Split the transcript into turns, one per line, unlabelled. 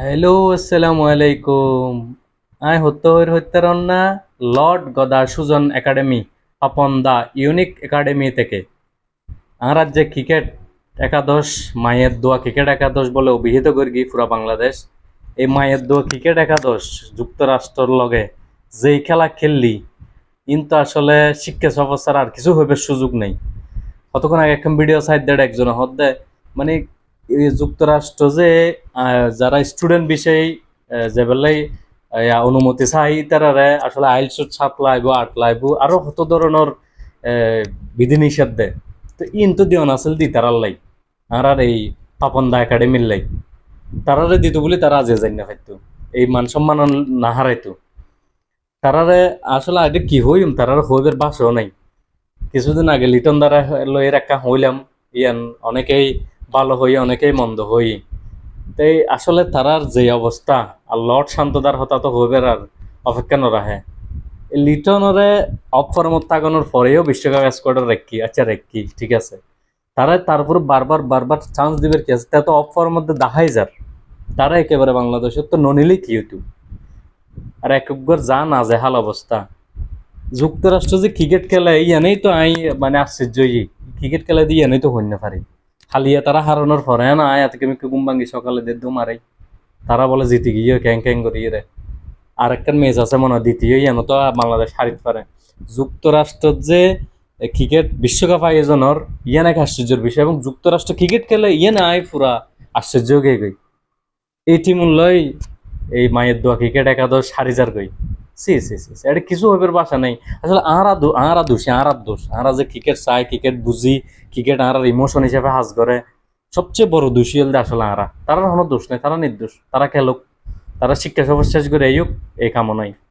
Hello আসসালামু আলাইকুম আই হত্যর হত্যারন্না লর্ড গদা সুজন একাডেমি আপন দা ইউনিক একাডেমি থেকে আর রাজ্যে ক্রিকেট একাদশ মায়ের দোয়া ক্রিকেট একাদশ বলে অভিহিত করি পুরা বাংলাদেশ এই মায়ের দোয়া ক্রিকেট একাদশ যুক্তরাষ্ট্রর লগে যেই খেলা খেললি কিন্তু আসলে শিক্ষা সফর ছাড়া আর কিছু হইবে সুযোগ নেই কতক্ষণ আগে একটা ভিডিও সাইড দেড় একজন হদ দেয় মানে যুক্তরাষ্ট্র যে যারা স্টুডেন্ট বিষয়ে যে বেলাই অনুমতি চাই তারারে আসলে আইলছত ছাপ লাইব আর্ট লাইব, আরও কত ধরনের বিধিনিষেধ দেয় তো ইন তো দিও নাছিল দি তারার লাই, আর আর এই পাপন্দা একাডেমির লাই। তারারে দিত বলে তারা আজে যাই না হয়তো এই মান সম্মান না হারাইতো। তারারে আসলে আগে কি হইম, তারার হইবের বাসও নাই। কিছুদিন আগে লিটন দ্বারা লয়ের একটা হইলাম, ইয়ান অনেকেই ভালো হই, অনেকেই মন্দ হই। তাই আসলে তারার যে অবস্থা, আর লর্ড শান্তদার হতা তো হইবে আর অপেক্ষা নরাহে লিটনরে অফ ফর্মত তাগানোর পরেও বিশ্বকাপ স্কোয়াডের রেক্কি আচ্ছা রেক্কি, ঠিক আছে। তারা তারপর বারবার বারবার চান্স দিবের কি আছে? তা তো অফ ফর্মের মধ্যে দাহাই যার। তারা একেবারে বাংলাদেশের তো ননিলেই কি হইতো আর একবার যা না জেহাল অবস্থা। যুক্তরাষ্ট্র যে ক্রিকেট খেলে ইয়ানেই তো আই মানে আশ্চর্য ই ক্রিকেট খেলা দিয়ে ইয়ানেই তো হইতে পারি। খালিয়া তারা হারানোর পরে না আয় আজকে আমি ঘুম ভাঙ্গি সকালে দু মারাই। তারা বলে, জিতে গিয়ে ক্যাং ক্যাং করি রে আর একটা ম্যাচ আছে মনে হয়, দ্বিতীয় ইয়ানো তো বাংলাদেশ হারিত পারে। যুক্তরাষ্ট্র যে ক্রিকেট বিশ্বকাপ আয়োজনের ইয়ান এক আশ্চর্যের বিষয়, এবং যুক্তরাষ্ট্র ক্রিকেট খেলে ইয়ে না আয় পুরা আশ্চর্য গই এই টিম লই এই মায়ের দোয়া ক্রিকেট একাদশ হারিজার গই সি সি সি। এটা কিছু হইবার বাসা নাই। আসলে আহারা আহারা দোষ আহারার দোষ। আহারা যে ক্রিকেট চায় ক্রিকেট বুঝি ক্রিকেট আহারার ইমোশন হিসেবে হাজ করে। সবচেয়ে বড় দোষী হল আসলে আহারা। তারা কোনো দোষ নেই, তারা নির্দোষ। তারা খেলুক। তারা শিক্ষা সফর শেষ করে এই হোক এই কামনাই।